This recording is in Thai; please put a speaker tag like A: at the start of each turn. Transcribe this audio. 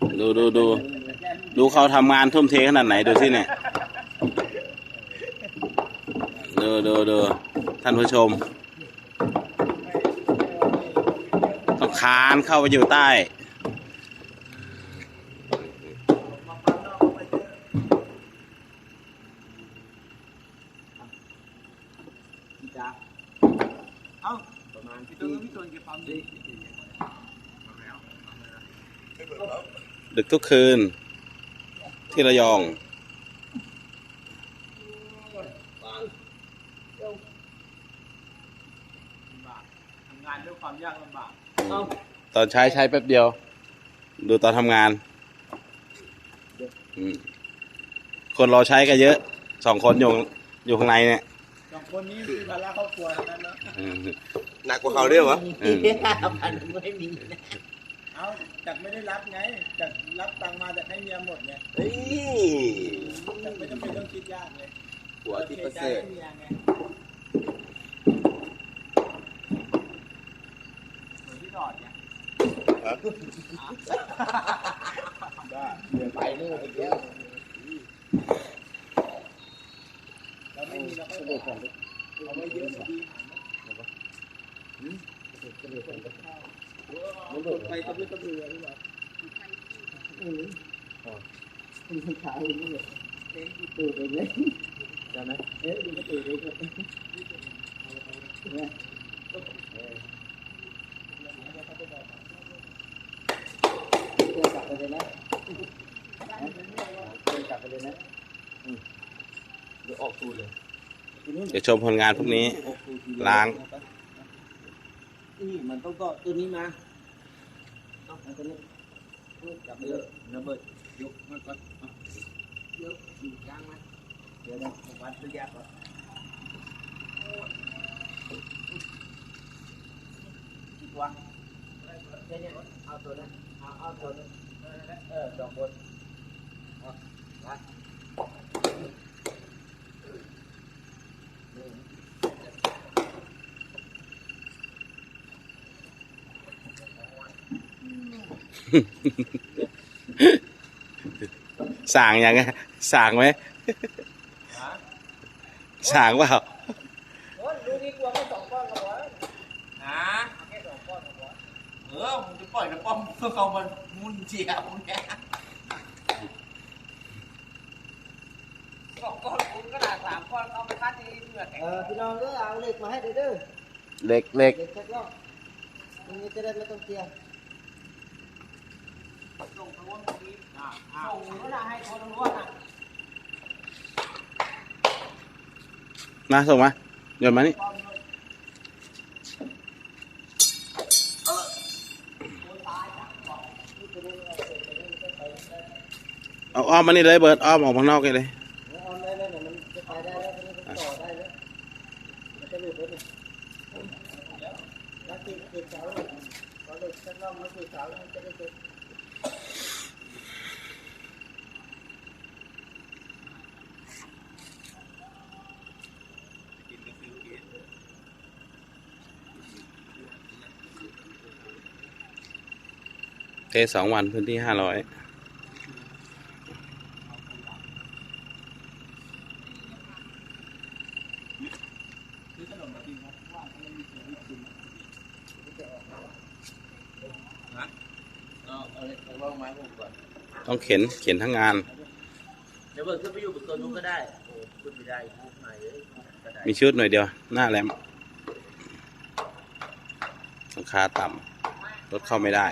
A: ดูดูดูดูเขาทำงานทุ่มเทขนาดไหนดูสิเนี่ยดูดูดูท่านผู้ชมต้องคานเข้าไปอยู่ใต้
B: ประมาณพี่ตูนพี่ตูนเก็บความดี
A: ดึกทุกคืน ที่ระยอง
B: ลำบากทำงานด้วยความยากลำบาก
A: ตอนใช้ใช้แป๊บเดียว ดูตอนทำงานอืมคนรอใช้ก็เยอะ สองคนอยู่อยู่ข้างในเนี่ย
B: สองคนนี้คือภาระครอบครัวทั้งนั้นเนาะ
A: อืม
C: หนักกว่าเขาด้วยวะ
A: อืม
D: พันไม่มีนะ
B: เอาจากไม่ได้รับไงจากรับตังค์มาจากให้เมียหมดไง
C: เฮ้ย
B: จากไม่จำเป็นต้องคิดยากเลย
C: หัวที่ประ
B: ใจ
C: เสริฐ
B: ให้เมียไงเหมือนที่หลอดไง
D: ไปนู่นอีกแล้ว
B: เราไม่มีเราก็บอกเอาไว้เยอะดีคนไปกระเบื้องกระ เบือหรือเปล่า
D: คุณขาวนี่เลยตื่นเลยใช่ไหมเอ๊ะดูก็ตื่นเลยครับเดินกลับไปเลยนะเดินกลับไปเลยนะ
C: เดี๋ยวออกตูดเลย
A: เดี๋ยวชมผลงานพวกนี้ ล้าง
D: นี่มันต้องก็ตัวนี้มาเอาตัวนี้กลับไปเลยระเบิดยกมันก่อนยกอยู่กลางมาเดี๋ยวนะวัดระยะก่อนวางเนี่ยเอาตัวนั้นเอาเอาตัวนั้นเออสองคนเอาไป
A: สั่งยังไงสั่งไหมสั่งเปล่า
D: ดูนี่กลัวไม่สองก้อนกับวะ
B: ฮะ
D: แค่สองก้อนกับวะ
B: เออผมจะปล่อยกระป๋อมเพื่อเขามันมุนเจียผมเนี่ย
D: สองก้อนคุณก็ได้สามก้อนเอาไปคัดดีเพื่อเออพี่น้องเด้อเอาเหล็กมาให้เด้อเด้อ
A: เล็กเล็ก
D: เหล็กสักรอบตรงนี้จะได้ไม่ต้องเตียง
B: ส่งทางวนตรงนี้
D: ส่งก็ได้ให้คนรู้ว่า
A: มาส่งมาโยนมานี่เอาอ้อมมานี่เลยเบิร์ดอ้อมออกข้างนอกเลย
D: ออนได้แล้วเนี่ยมันจะไปได้แล้วมันต่อได้แล้วมันจะหลุดแล้วเนี่ยแล้วติดติดเสาเลยพอเหล็กสักรอบมาติดเสาแล้วมันจะได้เส
A: เทสองวันพื้นที่ห้าร้อยต้องเข็นเข็นทั้งงาน
C: เดี๋ยวเบิร์ดขึ้นไปอยู่บนตัวนู้นก็ได้โอ้ขึ้นไม่ได้ขึ้นไหน
A: มีชุดหน่อยเดียว หน้าแหลมราคาต่ำรถเข้าไม่ได้